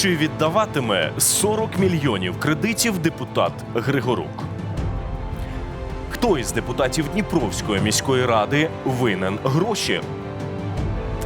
Чи віддаватиме 40 мільйонів кредитів депутат Григорук? Хто із депутатів Дніпровської міської ради винен гроші?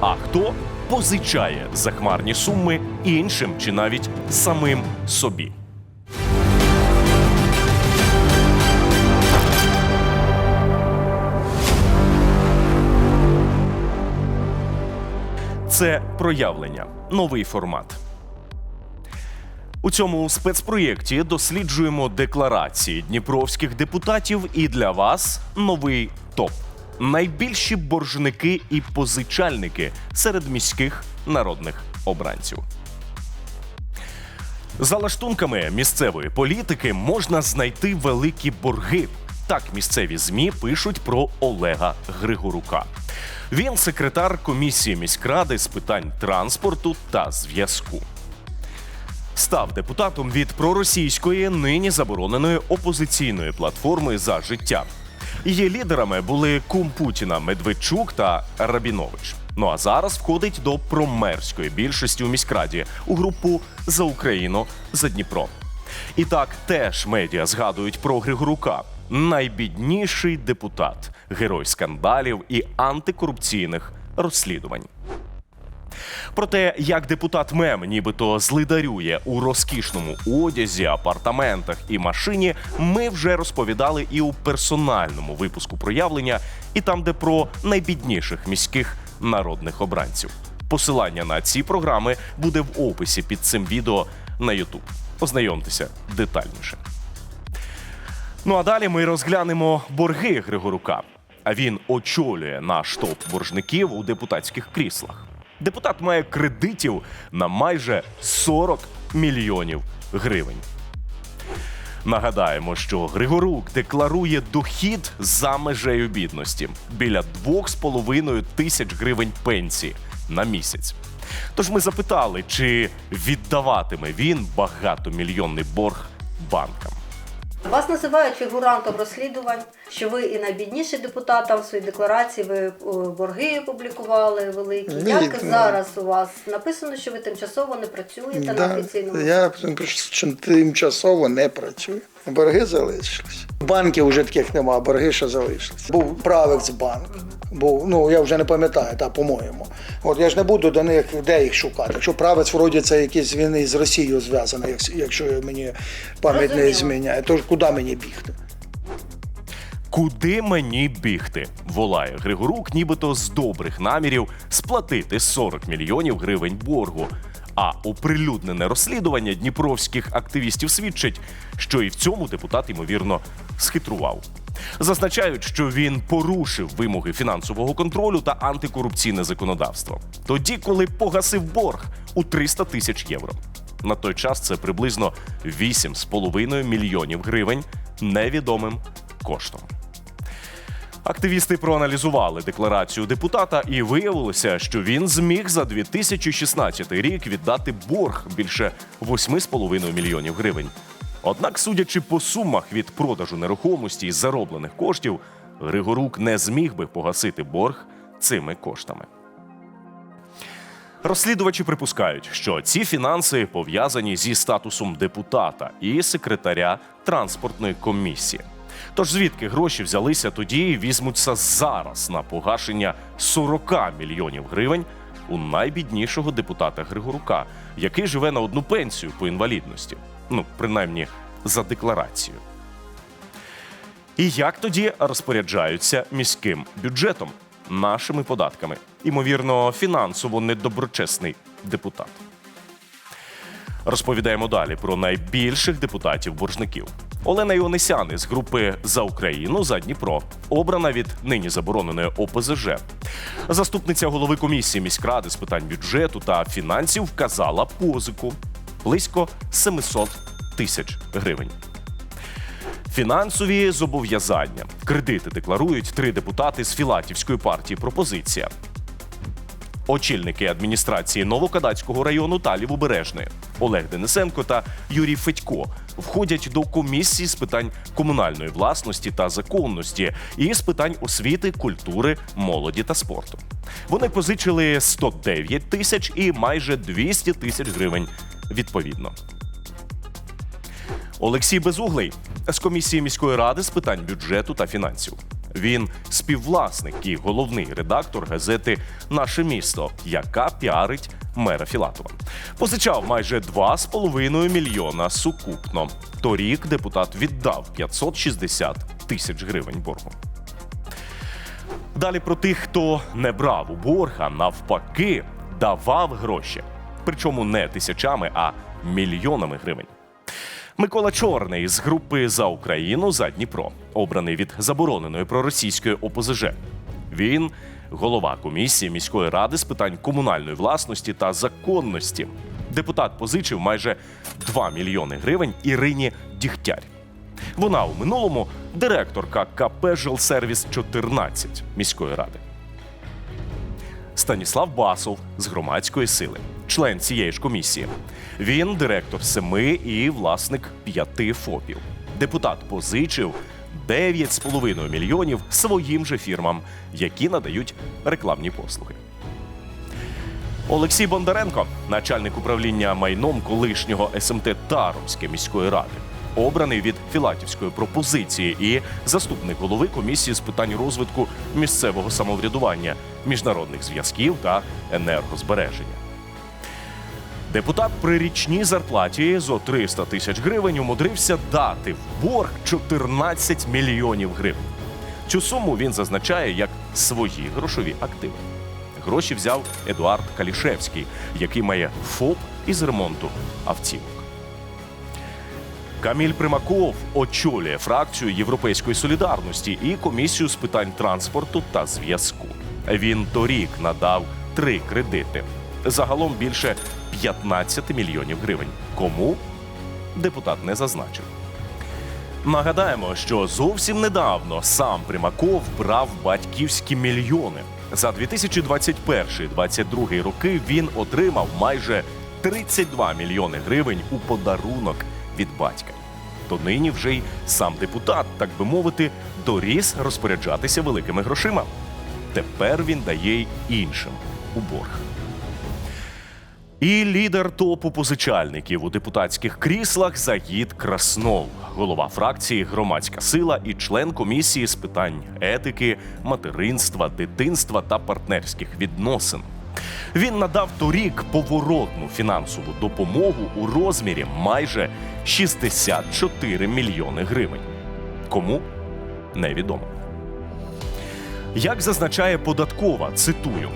А хто позичає захмарні суми іншим чи навіть самим собі? Це проявлення, новий формат. У цьому спецпроєкті досліджуємо декларації дніпровських депутатів і для вас новий топ. Найбільші боржники і позичальники серед міських народних обранців. За лаштунками місцевої політики можна знайти великі борги. Так місцеві змі пишуть про Олега Григорука. Він секретар комісії міськради з питань транспорту та зв'язку. Став депутатом від проросійської, нині забороненої опозиційної платформи за життя. Її лідерами були кум Путіна Медведчук та Рабінович. Ну а зараз входить до промерської більшості у міськраді у групу за Україну за Дніпро. І так теж медіа згадують про Григорука. Найбідніший депутат, герой скандалів і антикорупційних розслідувань. Про те, як депутат мем нібито злидарює у розкішному одязі, апартаментах і машині, ми вже розповідали і у персональному випуску проявлення, і там, де про найбідніших міських народних обранців. Посилання на ці програми буде в описі під цим відео на YouTube. Ознайомтеся детальніше. Ну а далі ми розглянемо борги Григорука. А він очолює наш топ боржників у депутатських кріслах. Депутат має кредитів на майже 40 мільйонів гривень. Нагадаємо, що Григорук декларує дохід за межею бідності біля 2,5 тисяч гривень пенсії на місяць. Тож ми запитали, чи віддаватиме він багатомільйонний борг банкам. Вас називають фігурантом розслідувань, що ви і найбідніший депутат, там в своїй декларації ви е, борги опублікували великі. Ні, Як ну. зараз у вас написано, що ви тимчасово не працюєте на офіційному я що тимчасово не працюю. Борги залишились. Банків вже таких немає, борги ще залишились. Був правець банк. Був, ну я вже не пам'ятаю, та по-моєму. От я ж не буду до них де їх шукати. Якщо правець вроді це якийсь він із Росією зв'язаний, якщо- якщо мені пам'ять не зміняє, то ж куди мені бігти? Куди мені бігти? волає Григорук, нібито з добрих намірів сплатити 40 мільйонів гривень боргу. А оприлюднене розслідування дніпровських активістів свідчить, що і в цьому депутат ймовірно схитрував. Зазначають, що він порушив вимоги фінансового контролю та антикорупційне законодавство. Тоді, коли погасив борг у 300 тисяч євро. На той час це приблизно 8,5 мільйонів гривень невідомим коштом. Активісти проаналізували декларацію депутата і виявилося, що він зміг за 2016 рік віддати борг більше 8,5 мільйонів гривень. Однак, судячи по сумах від продажу нерухомості і зароблених коштів, Григорук не зміг би погасити борг цими коштами. Розслідувачі припускають, що ці фінанси пов'язані зі статусом депутата і секретаря транспортної комісії. Тож звідки гроші взялися тоді і візьмуться зараз на погашення 40 мільйонів гривень у найбіднішого депутата Григорука, який живе на одну пенсію по інвалідності, ну принаймні за декларацією. І як тоді розпоряджаються міським бюджетом, нашими податками? Імовірно, фінансово недоброчесний депутат. Розповідаємо далі про найбільших депутатів-боржників. Олена Іонесян із групи за Україну за Дніпро обрана від нині забороненої ОПЗЖ. Заступниця голови комісії міськради з питань бюджету та фінансів вказала позику близько 700 тисяч гривень. Фінансові зобов'язання. Кредити декларують три депутати з Філатівської партії Пропозиція. Очільники адміністрації Новокадацького району та Лівобережної Олег Денисенко та Юрій Федько входять до комісії з питань комунальної власності та законності і з питань освіти, культури, молоді та спорту. Вони позичили 109 тисяч і майже 200 тисяч гривень відповідно. Олексій Безуглий з комісії міської ради з питань бюджету та фінансів. Він співвласник і головний редактор газети Наше місто, яка піарить мера Філатова. Позичав майже 2,5 мільйона сукупно. Торік депутат віддав 560 тисяч гривень боргу. Далі про тих, хто не брав у борг, а навпаки, давав гроші. Причому не тисячами, а мільйонами гривень. Микола Чорний з групи за Україну за Дніпро, обраний від забороненої проросійської ОПЗЖ. Він голова комісії міської ради з питань комунальної власності та законності. Депутат позичив майже 2 мільйони гривень Ірині Дігтярь. Вона у минулому директорка КП «Жилсервіс 14 міської ради. Станіслав Басов з громадської сили, член цієї ж комісії. Він директор семи і власник п'яти ФОПів. Депутат позичив 9,5 мільйонів своїм же фірмам, які надають рекламні послуги. Олексій Бондаренко, начальник управління майном колишнього СМТ Таровської міської ради, обраний від Філатівської пропозиції і заступник голови комісії з питань розвитку місцевого самоврядування, міжнародних зв'язків та енергозбереження. Депутат при річній зарплаті зо 300 тисяч гривень умудрився дати в борг 14 мільйонів гривень. Цю суму він зазначає як свої грошові активи. Гроші взяв Едуард Калішевський, який має ФОП із ремонту автівок. Каміль Примаков очолює фракцію Європейської солідарності і комісію з питань транспорту та зв'язку. Він торік надав три кредити. Загалом більше 15 мільйонів гривень. Кому депутат не зазначив. Нагадаємо, що зовсім недавно сам Примаков брав батьківські мільйони. За 2021-2022 роки він отримав майже 32 мільйони гривень у подарунок від батька. То нині вже й сам депутат, так би мовити, доріс розпоряджатися великими грошима. Тепер він дає й іншим у борг. І лідер топу позичальників у депутатських кріслах Загід Краснов, голова фракції Громадська сила і член комісії з питань етики, материнства, дитинства та партнерських відносин. Він надав торік поворотну фінансову допомогу у розмірі майже 64 мільйони гривень. Кому невідомо. Як зазначає податкова, цитую.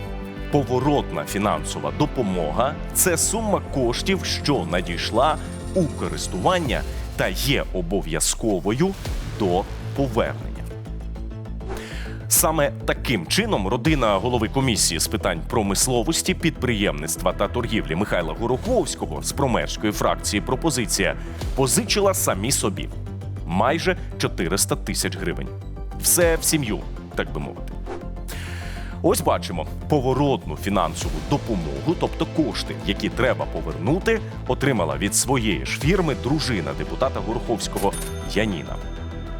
Поворотна фінансова допомога це сума коштів, що надійшла у користування та є обов'язковою до повернення. Саме таким чином родина голови комісії з питань промисловості, підприємництва та торгівлі Михайла Гороховського з промерської фракції пропозиція позичила самі собі майже 400 тисяч гривень. Все в сім'ю, так би мовити. Ось бачимо поворотну фінансову допомогу, тобто кошти, які треба повернути, отримала від своєї ж фірми дружина депутата Гороховського Яніна.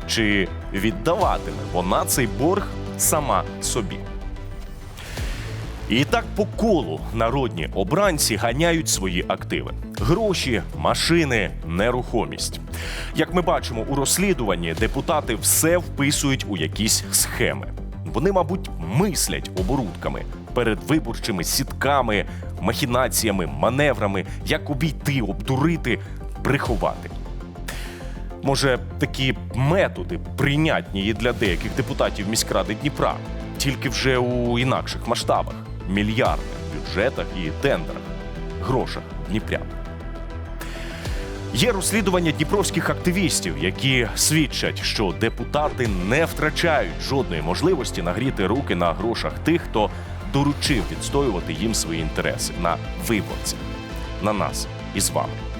Чи віддаватиме вона цей борг сама собі? І так по колу народні обранці ганяють свої активи: гроші, машини, нерухомість. Як ми бачимо у розслідуванні, депутати все вписують у якісь схеми. Вони, мабуть, мислять оборудками, передвиборчими сітками, махінаціями, маневрами, як обійти, обдурити, приховати. Може, такі методи прийнятні і для деяких депутатів міськради Дніпра, тільки вже у інакших масштабах, мільярдних бюджетах і тендерах, грошах Дніпрян. Є розслідування дніпровських активістів, які свідчать, що депутати не втрачають жодної можливості нагріти руки на грошах тих, хто доручив відстоювати їм свої інтереси на виборців, на нас із вами.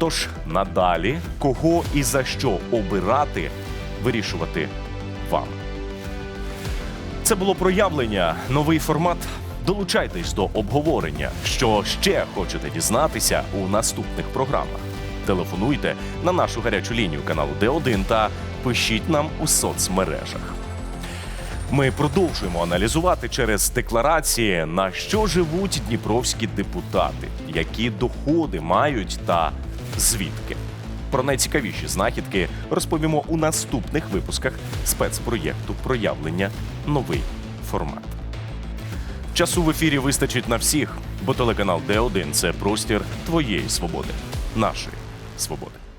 Тож надалі кого і за що обирати, вирішувати вам. Це було проявлення, новий формат. Долучайтесь до обговорення, що ще хочете дізнатися у наступних програмах. Телефонуйте на нашу гарячу лінію каналу Д1 та пишіть нам у соцмережах. Ми продовжуємо аналізувати через декларації, на що живуть дніпровські депутати, які доходи мають та звідки. Про найцікавіші знахідки розповімо у наступних випусках спецпроєкту проявлення новий формат. Часу в ефірі вистачить на всіх, бо телеканал Д1 – це простір твоєї свободи, нашої свободи.